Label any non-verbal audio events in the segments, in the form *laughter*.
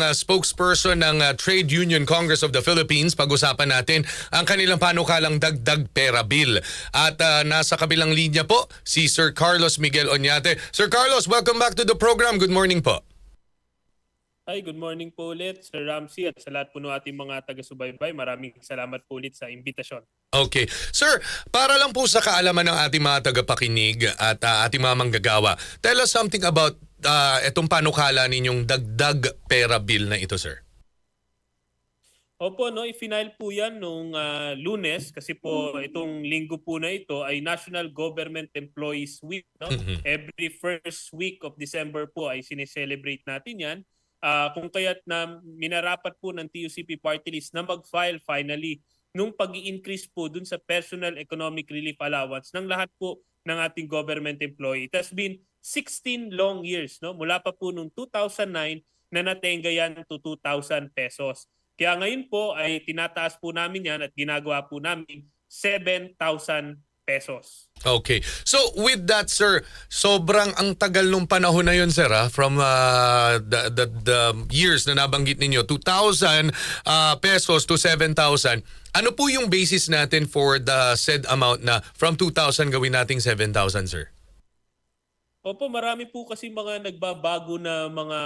uh, spokesperson ng uh, Trade Union Congress of the Philippines. Pag-usapan natin ang kanilang panukalang dagdag pera bill. At uh, nasa kabilang linya po si Sir Carlos Miguel Oñate. Sir Carlos, welcome back to the program. Good morning po. Hi, good morning po ulit, Sir Ramsey at sa lahat po ng ating mga taga-subaybay. Maraming salamat po ulit sa imbitasyon. Okay. Sir, para lang po sa kaalaman ng ating mga tagapakinig at uh, ating mga manggagawa, tell us something about uh, itong panukala ninyong dagdag pera bill na ito, sir. Opo, no, i-final po yan nung ah, lunes kasi po itong linggo po na ito ay National Government Employees Week. No? Mhm. Every first week of December po ay sineselebrate natin yan. Ah, kung kaya't na minarapat po ng TUCP Party List na mag-file finally nung pag increase po dun sa Personal Economic Relief Allowance ng lahat po ng ating government employee. It has been 16 long years, no? Mula pa po nung 2009 na natenga yan to 2,000 pesos. Kaya ngayon po ay tinataas po namin yan at ginagawa po namin 7,000 pesos. Okay. So with that sir, sobrang ang tagal nung panahon na yun sir ah, from uh, the, the the years na nabanggit ninyo 2,000 uh, pesos to 7,000. Ano po yung basis natin for the said amount na from 2,000 gawin nating 7,000 sir? Opo, marami po kasi mga nagbabago na mga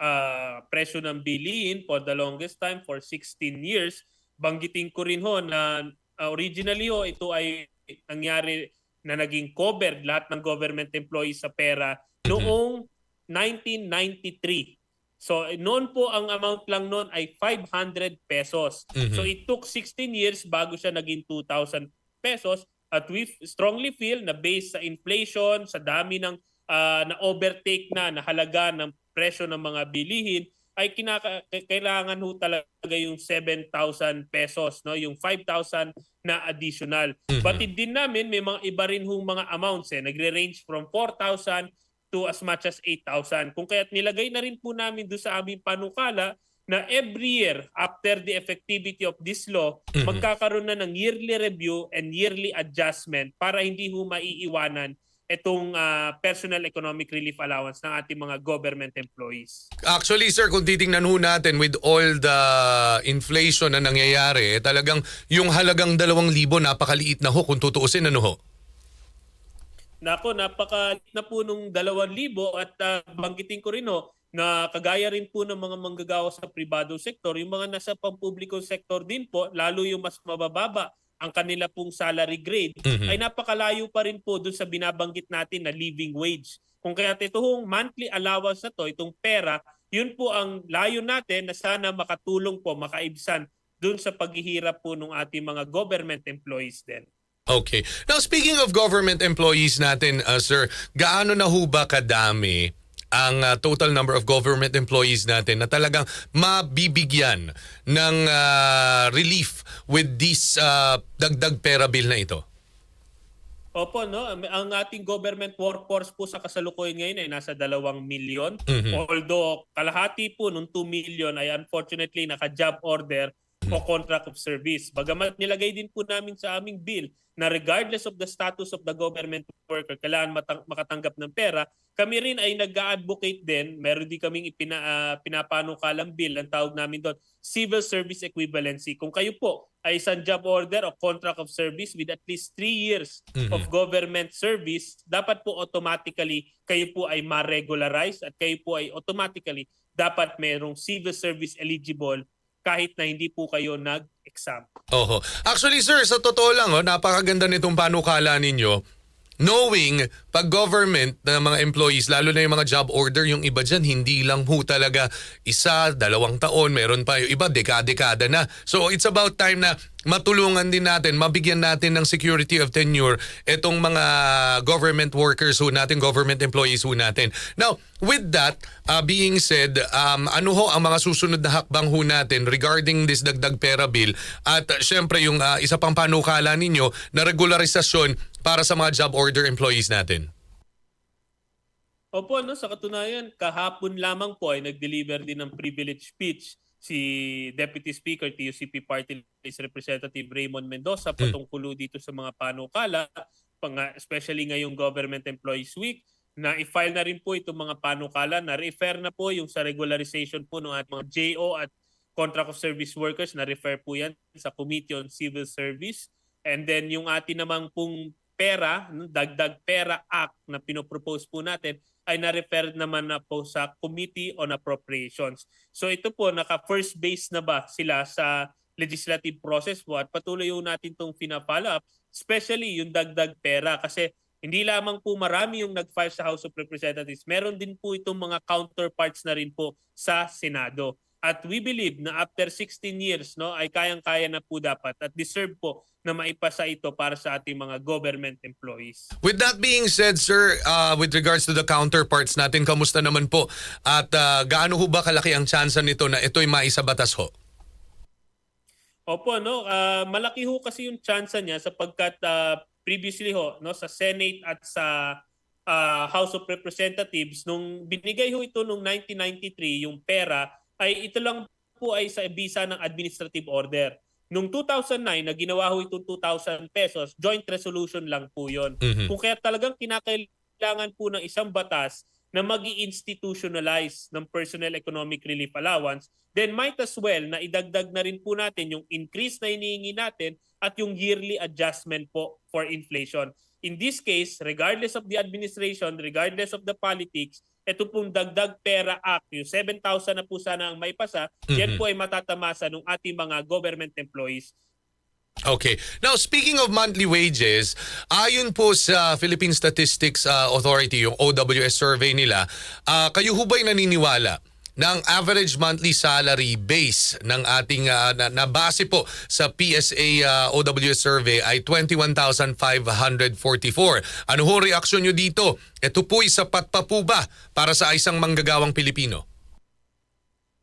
ah, presyo ng bilihin for the longest time for 16 years. Banggitin ko rin ho na ah, originally ho ito ay nangyari na naging covered lahat ng government employees sa pera noong 1993. So noon po ang amount lang noon ay 500 pesos. Mhm. So it took 16 years bago siya naging 2,000 pesos at we strongly feel na based sa inflation, sa dami ng ah, na overtake na na halaga ng presyo ng mga bilihin ay kinaka- kailangan ho talaga yung 7,000 pesos, no? yung 5,000 na additional. Mhm. Batid din namin, may mga iba rin hong mga amounts. Eh. Nagre-range from 4,000 to as much as 8,000. Kung kaya't nilagay na rin po namin doon sa aming panukala na every year after the effectivity of this law, Mhm. magkakaroon na ng yearly review and yearly adjustment para hindi ho maiiwanan itong ah, personal economic relief allowance ng ating mga government employees. Actually sir, kung titingnan ho natin with all the inflation na nangyayari, eh, talagang yung halagang 2,000 napakaliit na ho kung tutuusin ano ho. Nako, napaka na po nung 2,000 at ah, banggitin ko rin ho, na kagaya rin po ng mga manggagawa sa pribado sektor, yung mga nasa pampublikong sektor din po, lalo yung mas mabababa ang kanila pong salary grade, Mhm. ay napakalayo pa rin po dun sa binabanggit natin na living wage. Kung kaya itong monthly allowance na to, itong pera, yun po ang layo natin na sana makatulong po, makaibsan dun sa paghihirap po ng ating mga government employees din. Okay. Now speaking of government employees natin, uh, sir, gaano na ho ba kadami ang uh, total number of government employees natin na talagang mabibigyan ng uh, relief with this uh, dagdag pera bill na ito? Opo, no? Ang ating government workforce po sa kasalukuyan ngayon ay nasa 2 milyon. Mhm. Although kalahati po nung 2 million ay unfortunately naka-job order o contract of service. Bagamat nilagay din po namin sa aming bill na regardless of the status of the government worker, kailangan matang- makatanggap ng pera, kami rin ay nag-advocate din, meron din kaming ipina, ah, pinapanukalang bill, ang tawag namin doon, civil service equivalency. Kung kayo po ay isang job order o contract of service with at least 3 years Mhm. of government service, dapat po automatically kayo po ay ma-regularize at kayo po ay automatically dapat merong civil service eligible kahit na hindi po kayo nag-exam. Oho. Actually sir, sa totoo lang, oh, napakaganda nitong panukala ninyo. Knowing pag government na mga employees, lalo na yung mga job order, yung iba dyan, hindi lang ho talaga isa, dalawang taon, meron pa yung iba, dekada-dekada na. So it's about time na matulungan din natin, mabigyan natin ng security of tenure itong mga government workers ho natin, government employees ho natin. Now, with that uh, being said, um, ano ho ang mga susunod na hakbang ho natin regarding this dagdag pera bill at uh, syempre yung uh, isa pang panukala ninyo na regularisasyon para sa mga job order employees natin? Opo, no, sa katunayan, kahapon lamang po ay nag-deliver din ng privilege speech si Deputy Speaker TUCP Party List Representative Raymond Mendoza patungkulo dito sa mga panukala, especially ngayong Government Employees Week na i-file na rin po itong mga panukala. Na refer na po yung sa regularization po ng ating mga JO at contract of service workers. Na refer po yan sa Committee on Civil Service. And then yung atin namang pong pera, dagdag pera act na pinopropose po natin ay na-refer naman na po sa Committee on Appropriations. So ito po, naka-first base na ba sila sa legislative process po at patuloy yung natin itong fina-follow up, especially yung dagdag pera kasi hindi lamang po marami yung nag-file sa House of Representatives, meron din po itong mga counterparts na rin po sa Senado. At we believe na after 16 years no ay kayang-kaya na po dapat at deserve po na maipasa ito para sa ating mga government employees. With that being said, sir, uh, with regards to the counterparts natin, kamusta naman po? At uh, gaano ho ba kalaki ang tsansa nito na ito'y maisabatas ho? Opo, no, ah, malaki ho kasi yung chance niya sapagkat ah, previously ho, no, sa Senate at sa ah, House of Representatives nung binigay ho ito nung 1993 yung pera ay ito lang po ay sa bisa ng administrative order. Nung 2009 na ginawa ho itong 2,000 pesos, joint resolution lang po 'yon. Mhm. Kung kaya talagang kinakailangan po ng isang batas na mag institutionalize ng personal economic relief allowance, then might as well na idagdag na rin po natin yung increase na hinihingi natin at yung yearly adjustment po for inflation. In this case, regardless of the administration, regardless of the politics, ito pong dagdag pera act, yung 7,000 na po sana ang may pasa, yan Mhm. po ay matatamasa ng ating mga government employees Okay. Now, speaking of monthly wages, ayon po sa Philippine Statistics uh, Authority, yung OWS survey nila, uh, kayo ho ba'y naniniwala ang average monthly salary base ng ating uh, na, na base po sa PSA uh, OWS survey ay 21,544. Ano ho reaksyon nyo dito? Ito po'y sapat pa po ba para sa isang manggagawang Pilipino?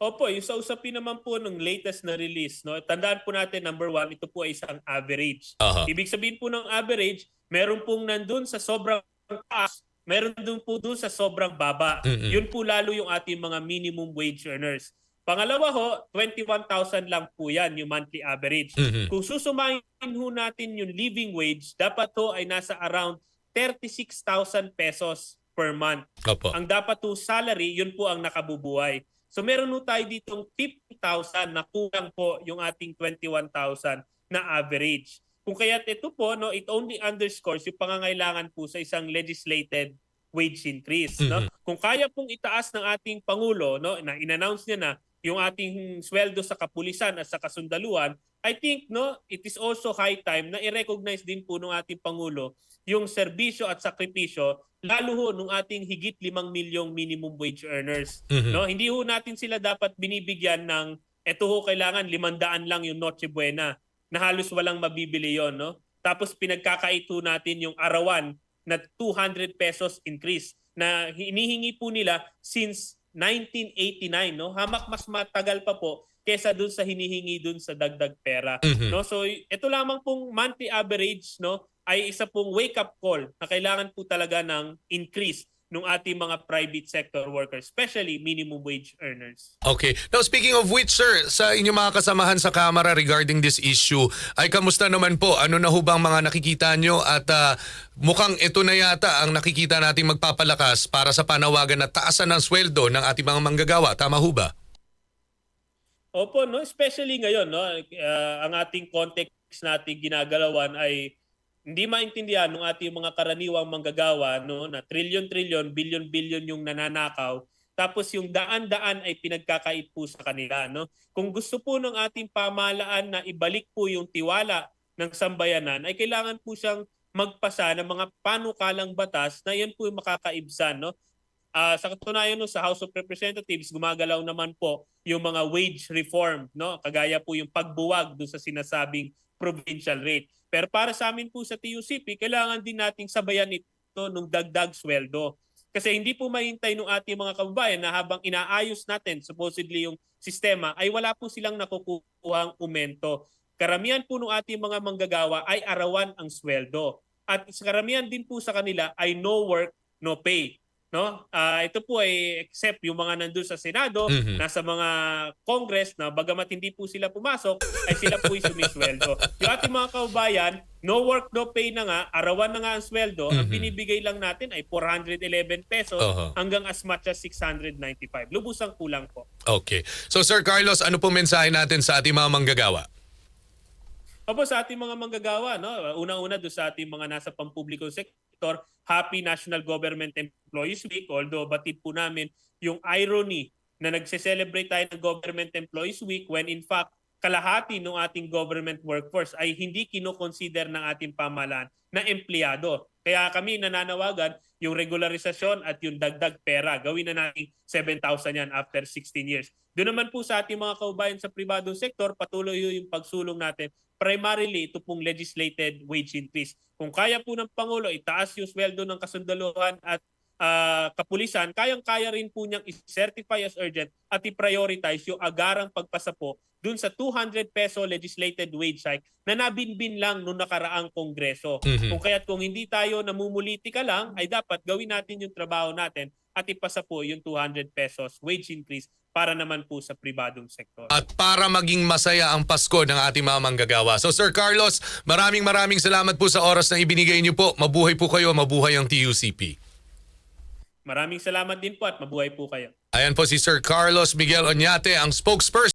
Opo, yung sa usapin naman po ng latest na release, no, tandaan po natin, number one, ito po ay isang average. Aha. Ibig sabihin po ng average, meron pong nandun sa sobrang taas, meron dun po dun sa sobrang baba. Mm-mm. Yun po lalo yung ating mga minimum wage earners. Pangalawa ho, 21,000 lang po yan, yung monthly average. Mhm. Kung susumahin ho natin yung living wage, dapat ho ay nasa around 36,000 pesos per month Opo. ang dapat to salary, yun po ang nakabubuhay. So meron po tayo ditong 50,000 na kulang po yung ating 21,000 na average. Kung kaya't ito po, no, it only underscores yung pangangailangan po sa isang legislated wage increase. No? Kung kaya pong itaas ng ating Pangulo, no, na in-announce niya na yung ating sweldo sa kapulisan at sa kasundaluhan, I think no, it is also high time na i-recognize din po ng ating Pangulo yung serbisyo at sakripisyo lalo ho nung ating higit 5 milyong minimum wage earners. Mhm. No, hindi ho natin sila dapat binibigyan ng eto ho kailangan 500 lang yung Noche Buena na halos walang mabibili yon, no? Tapos pinagkakaito natin yung arawan na 200 pesos increase na hinihingi po nila since 1989, no? Hamak mas matagal pa po kesa dun sa hinihingi dun sa dagdag pera. Mhm. No, so ito lamang pong monthly average, no, ay isa pong wake up call na kailangan po talaga ng increase ng ating mga private sector workers, especially minimum wage earners. Okay. Now, speaking of which, sir, sa inyong mga kasamahan sa Kamara regarding this issue, ay kamusta naman po? Ano na ho bang mga nakikita nyo? At ah, mukhang ito na yata ang nakikita nating magpapalakas para sa panawagan na taasan ng sweldo ng ating mga manggagawa. Tama ho ba? Opo, no, especially ngayon, no, ah, ang ating context natin ginagalawan ay hindi maintindihan ng ating mga karaniwang manggagawa no na trilyon-trilyon, bilyon-bilyon yung nananakaw tapos yung daan-daan ay pinagkakait po sa kanila no. Kung gusto po ng ating pamahalaan na ibalik po yung tiwala ng sambayanan ay kailangan po siyang magpasa ng mga panukalang batas na yan po yung makakaibsan no. Ah, sa katunayan no, sa House of Representatives gumagalaw naman po yung mga wage reform no kagaya po yung pagbuwag do sa sinasabing provincial rate. Pero para sa amin po sa TUCP, kailangan din nating sabayan ito nung dagdag sweldo. Kasi hindi po mahintay ng ating mga kababayan na habang inaayos natin supposedly yung sistema ay wala po silang nakukuhang umento. Karamihan po ng ating mga manggagawa ay arawan ang sweldo. At karamihan din po sa kanila ay no work, no pay. No? Ah, ito po ay except yung mga nandun sa Senado, Mhm. nasa mga Congress na bagamat hindi po sila pumasok, ay sila po ay sumisweldo. *laughs* Yung ating mga kababayan, no work, no pay na nga, arawan na nga ang sweldo, ang Mhm. binibigay lang natin ay 411 pesos Oho. hanggang as much as 695. Lubusang kulang po. Okay. So Sir Carlos, ano po mensahe natin sa ating mga manggagawa? Opo, sa ating mga manggagawa, no? Una-una do sa ating mga nasa pampublikong sektor, Happy National Government Employees Week. Although batid po namin yung irony na nagse-celebrate tayo ng Government Employees Week when in fact kalahati ng ating government workforce ay hindi kinoconsider ng ating pamahalaan na empleyado. Kaya kami nananawagan yung regularisasyon at yung dagdag pera. Gawin na natin 7,000 yan after 16 years. Doon naman po sa ating mga kaubayan sa pribadong sektor, patuloy yung pagsulong natin. Primarily, ito pong legislated wage increase. Kung kaya po ng Pangulo, itaas yung sweldo ng kasundaluhan at ah, kapulisan, kayang-kaya rin po niyang i-certify as urgent at i-prioritize yung agarang pagpasa po dun sa 200 peso legislated wage hike na nabinbin lang nung nakaraang kongreso. Mhm. Kung kaya't kung hindi tayo namumulitika lang, ay dapat gawin natin yung trabaho natin at ipasa po yung 200 pesos wage increase para naman po sa pribadong sektor. At para maging masaya ang Pasko ng ating mga manggagawa. So Sir Carlos, maraming maraming salamat po sa oras na ibinigay niyo po. Mabuhay po kayo, mabuhay ang TUCP. Maraming salamat din po at mabuhay po kayo. Ayan po si Sir Carlos Miguel Oñate, ang spokesperson